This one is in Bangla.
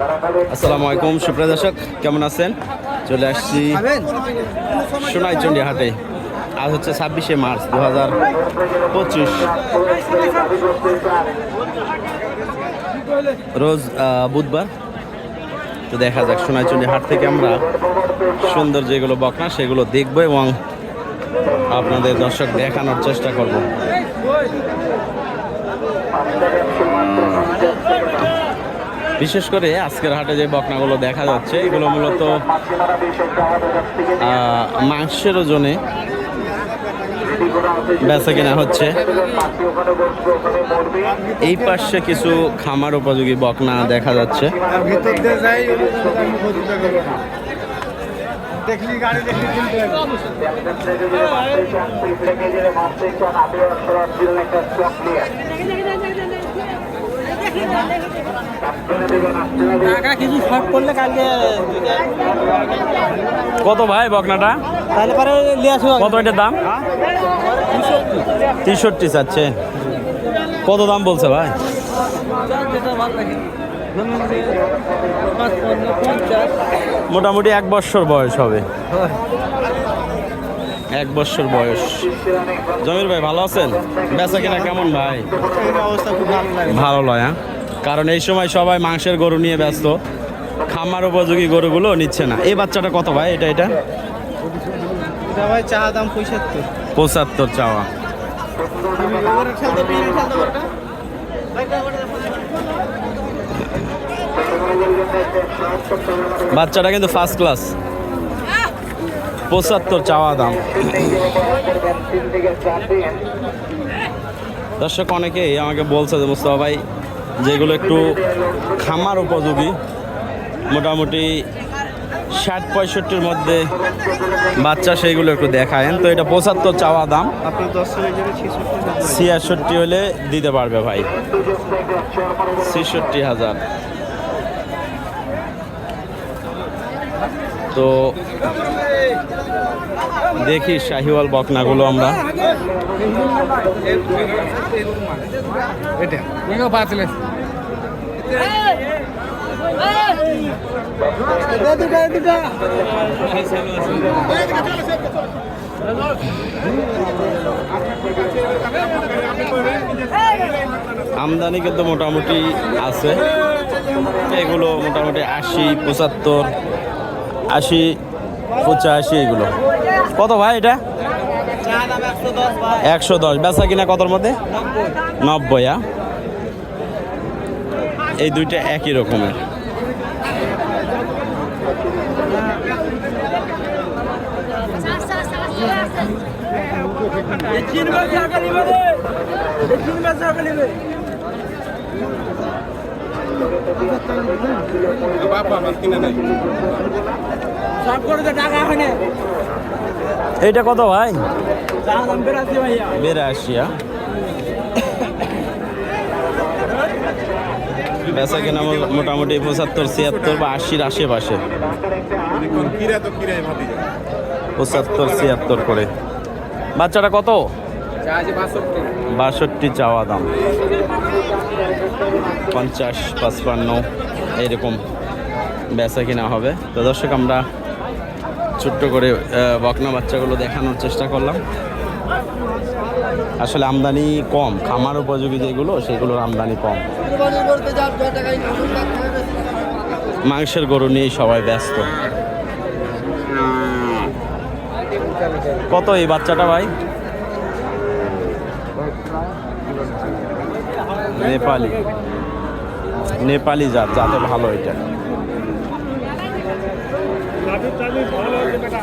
আসসালামু আলাইকুম, সুপ্রিয় দর্শক, কেমন আছেন? চলে আসছি সোনাইচন্ডী হাটে আজ হচ্ছে ছাব্বিশে মার্চ দু হাজার পঁচিশ। রোজ বুধবার। তো দেখা যাক সোনাইচন্ডী হাট থেকে আমরা সুন্দর যেগুলো বকনা, সেগুলো দেখব এবং আপনাদের দর্শক দেখানোর চেষ্টা করব। বিশেষ করে আজকের হাটে যে বকনাগুলো দেখা যাচ্ছে এগুলো মূলত আহ, মাংসের ওজনে বেচা কেনা হচ্ছে। এই পাশে কিছু খামার উপযোগী বকনা দেখা যাচ্ছে। দেখলি গাড়ি দেখলি কিনতে হবে। টাকা কিছু শর্ট করলে কালকে কত ভাই বকনাটা? তাহলে পরে কত এটার দাম? তেষট্টি চাচ্ছে। কত দাম বলছে ভাই? মোটামুটি এক বছর বয়স হবে। এক বছর বয়স। জমির ভাই ভালো আছেন? বেচা কিনা কেমন ভাই। ভালো লয় হ্যাঁ? কারণ এই সময় সবাই মাংসের গরু নিয়ে ব্যস্ত। খামার উপযোগী গরুগুলো নিচ্ছে না। এই বাচ্চাটা কত ভাই? এটা এটা? ভাই চা দাম পঁচাত্তর চাওয়া। বাচ্চাটা কিন্তু ফার্স্ট ক্লাস পঁচাত্তর চাওয়া দাম। দর্শক অনেকেই আমাকে বলছে যে মুস্তফা ভাই যেগুলো একটু খামার উপযোগী মোটামুটি ষাট পঁয়ষট্টির মধ্যে বাচ্চা সেইগুলো একটু দেখায়েন। তো এটা পঁচাত্তর চাওয়া দাম। ছিয়াষট্টি হলে দিতে পারবে ভাই। ছেষট্টি হাজার। তো দেখি শাহিওয়াল বকনাগুলো আমরা। আমদানি কিন্তু মোটামুটি আছে। এগুলো মোটামুটি আশি পঁচাত্তর আশি পঁচাশি এগুলো। কত ভাই এটা? একশো দশ বেচা কিনা কতর মধ্যে? নব্বই। আ? এই দুইটা একই রকমের। সব করে তো টাকা হয় না। এইটা কত ভাই? বেড়াচ্ছে ভাইয়া বেচা কিনা মোটামুটি পঁচাত্তর, ছিয়াত্তর বা আশির আশেপাশে। পঁচাত্তর, ছিয়াত্তর করে। বাচ্চাটা কত? বাষট্টি চাওয়া দাম। পঞ্চাশ, পাঁচপান্ন এরকম বেচা কিনা হবে। তো দর্শক, আমরা ছোট্ট করে বকনা বাচ্চাগুলো দেখানোর চেষ্টা করলাম। আসলে আমদানি কম, খামার উপযোগী যেগুলো, সেগুলোর আমদানি কম। মাংসের গরু নিয়েই সবাই ব্যস্ত। কত এই বাচ্চাটা ভাই? নেপালি। নেপালি জাত, জাতে ভালো এটা। चालू चालू झालं होतं बघा